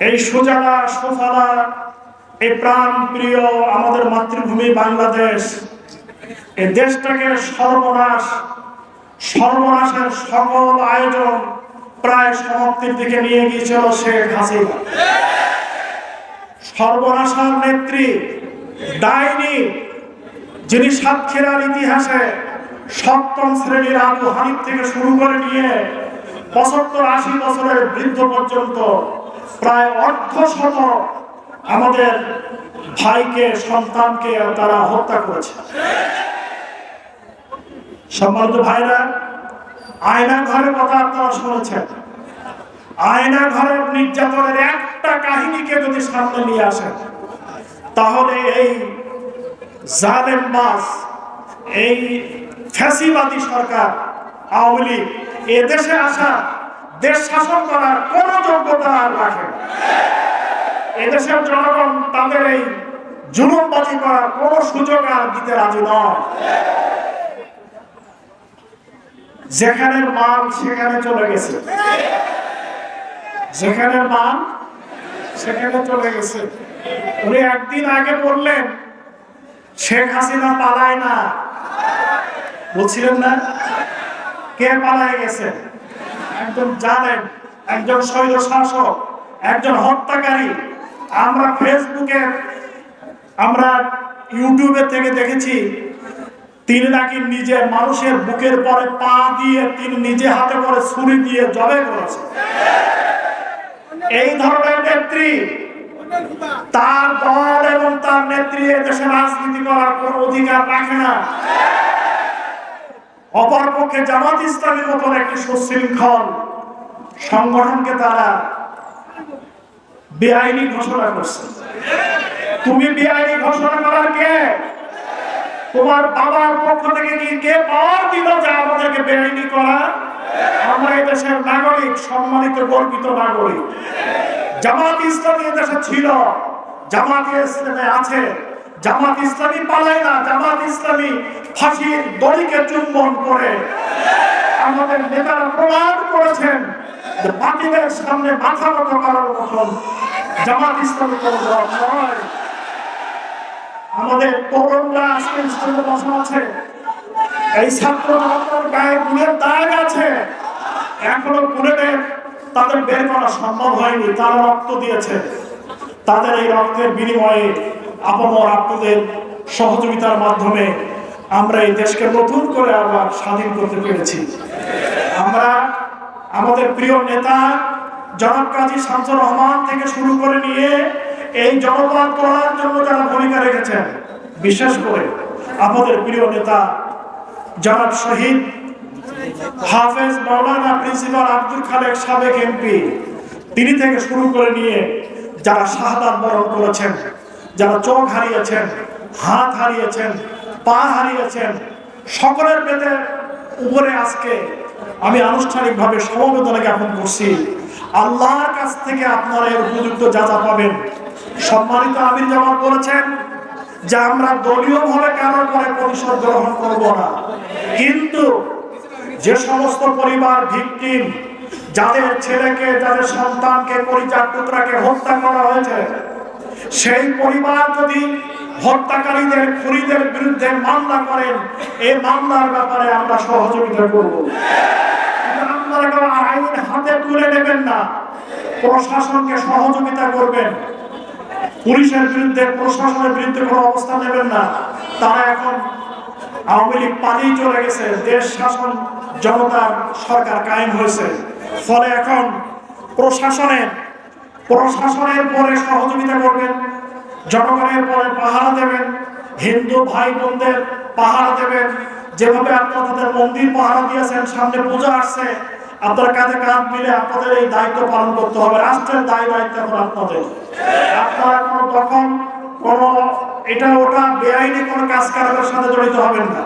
এই সুজালা সুফলা এই প্রাণ প্রিয় আমাদের মাতৃভূমি বাংলাদেশ, এই দেশটাকে সর্বনাশ, সর্বনাশের সকল আয়োজন প্রায় সমাপ্তির দিকে নিয়ে গিয়েছিল শেখ হাসিনা। সর্বনাশার নেত্রী ডাইনি যিনি সাতক্ষীরার ইতিহাসে সপ্তম শ্রেণির আবু হানিফ থেকে শুরু করে নিয়ে পঁচাত্তর আশি বছরের বৃদ্ধ পর্যন্ত প্রায় অর্ধ শত আমাদের ভাইকে, সন্তানকে তারা হত্যা করেছে। সম্মানিত ভাইরা, আয়না ঘরের কথা আপনারা শুনেছেন। আয়না ঘরের নির্যাতনের একটা কাহিনীকে যদি সামনে নিয়ে আসেন, তাহলে এই জালেম বাস, এই ফ্যাসিবাদী সরকার, আওয়ামী লীগ, এদেশে আসা দেশ শাসন করার কোন যোগ্যতা আর রাখে না। এদেশের জনগণ তাদের এই জুলুমবাজি করার কোন সুযোগ আর দিতে রাজি নয়। যেখানে মাল সেখানে চলে গেছে। যেখানে মাল সেখানে চলে গেছে। উনি একদিন আগে বললেন, শেখ হাসিনা পালায় না। বলছিলেন না? কে পালায় গেছে? একজন জানেন একজন শৈল শাসক, একজন হত্যাকারী। আমরা ফেসবুকে, আমরা ইউটিউবে থেকে দেখেছি, তিনি নাকি নিজে মানুষের বুকের পরে পা দিয়ে তিনি নিজে হাতে করে ছুরি দিয়ে জবে করেছে। এই ধরনের নেত্রী, তার দল এবং তার নেত্রী দেশে রাজনীতি করার কোন অধিকার রাখে না। অপরপক্ষে জামাত ইসলামের মতন একটি সুশৃঙ্খল সংগঠনকে তারা বেআইনি ঘোষণা করছে। তুমি বেআইনি ঘোষণা করার কে? তোমার বাবার পক্ষ থেকে কি কে পাওয়ার দিল যে আমাদেরকে বেআইনি করা? আমরা দেশের নাগরিক, সম্মানিত, গর্বিত নাগরিক। জামাত ইসলামী দেশে ছিল, জামাত ইসলামে আছে। জামাত ইসলামী পালায় না, জামাত ইসলামী ফাঁসির দড়িকে চুম্বন করে। আমাদের নেতারা প্রমাণ করেছেন যে বাতিলের সামনে মাথা নত করার মতন জামাত ইসলামী কোন দল নয়। আমাদের তরুণরা আজকে স্কুলে বসা আছে। এই ছাত্র গায়ে গুলের দাগ আছে। এখনও বুলেটের তাদের বের করা সম্ভব হয়নি, তারা রক্ত দিয়েছে। তাদের এই রক্তের বিনিময়ে আপামর আপনাদের সহযোগিতার মাধ্যমে আমরা এই দেশকে নতুন করে আবার স্বাধীন করতে পেরেছি। আমরা আমাদের প্রিয় নেতা জনাব কাজী শামসুর রহমান থেকে শুরু করে নিয়ে এই জনপদ করার জন্য যারা ভূমিকা রেখেছেন, বিশেষ করে আমাদের প্রিয় নেতা জনাব শহীদ হাফেজ মাওলানা প্রিন্সিপাল আব্দুল খালেক সাবেক এমপি, তিনি থেকে শুরু করে নিয়ে যারা শাহাদাত বরণ করেছেন যারা চোখ হারিয়েছেন, হাত হারিয়েছেন, পা হারিয়েছেন, সকলের পেতে উপরে আজকে আমি আনুষ্ঠানিকভাবে সমবেদনা জ্ঞাপন করছি। আল্লাহর কাছ থেকে আপনারা এর উপযুক্ত যা যা পাবেন, সম্মানিত আমির জামাত বলেছেন যে আমরা দলীয়ভাবে কারও করে প্রতিশোধ গ্রহণ করব না। কিন্তু যে সমস্ত পরিবার ভিকটিম, যাদের ছেলেকে, যাদের সন্তানকে পরিচার পুত্রাকে হত্যা করা হয়েছে সেই পরিবার যদি হত্যাকারীদের, খুনিদের বিরুদ্ধে মামলা করেন, এই মামলার ব্যাপারে আমরা সহযোগিতা করব। আইন হাতে তুলে নেবেন না। প্রশাসনকে সহযোগিতা করবেন। পুলিশের বিরুদ্ধে, প্রশাসনের বিরুদ্ধে কোনো অবস্থান নেবেন না। তারা এখন আওয়ামী লীগ পালিয়ে চলে গেছে। দেশ শাসন জনতার সরকার কায়েম হয়েছে। ফলে এখন প্রশাসনের প্রশাসনের পরে সহযোগিতা করবেন, জনগণের পরে পাহারা দেবেন, হিন্দু ভাই বোনদের পাহারা দেবেন। যেভাবে আপনারা তাদের মন্দির পাহারা দিয়েছেন, সামনে পূজা আসছে, আপনার কাঁধে কাঁধ মিলে আপনাদের এই দায়িত্ব পালন করতে হবে, রাষ্ট্রের দায় দায়িত্ব এখন আপনাদের। আপনারা কোনো তখন কোনো এটা ওটা বেআইনি কোনো কাজ কারবার সাথে জড়িত হবেন না।